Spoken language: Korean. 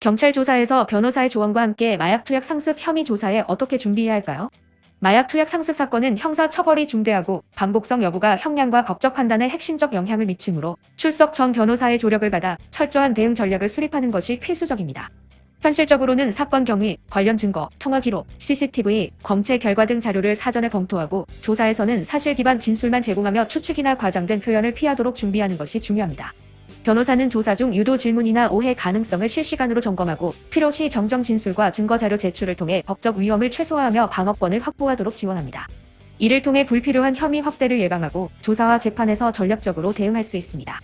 경찰 조사에서 변호사의 조언과 함께 마약 투약 상습 혐의 조사에 어떻게 준비해야 할까요? 마약 투약 상습 사건은 형사 처벌이 중대하고 반복성 여부가 형량과 법적 판단에 핵심적 영향을 미치므로 출석 전 변호사의 조력을 받아 철저한 대응 전략을 수립하는 것이 필수적입니다. 현실적으로는 사건 경위, 관련 증거, 통화 기록, CCTV, 검체 결과 등 자료를 사전에 검토하고 조사에서는 사실 기반 진술만 제공하며 추측이나 과장된 표현을 피하도록 준비하는 것이 중요합니다. 변호사는 조사 중 유도 질문이나 오해 가능성을 실시간으로 점검하고 필요시 정정 진술과 증거 자료 제출을 통해 법적 위험을 최소화하며 방어권을 확보하도록 지원합니다. 이를 통해 불필요한 혐의 확대를 예방하고 조사와 재판에서 전략적으로 대응할 수 있습니다.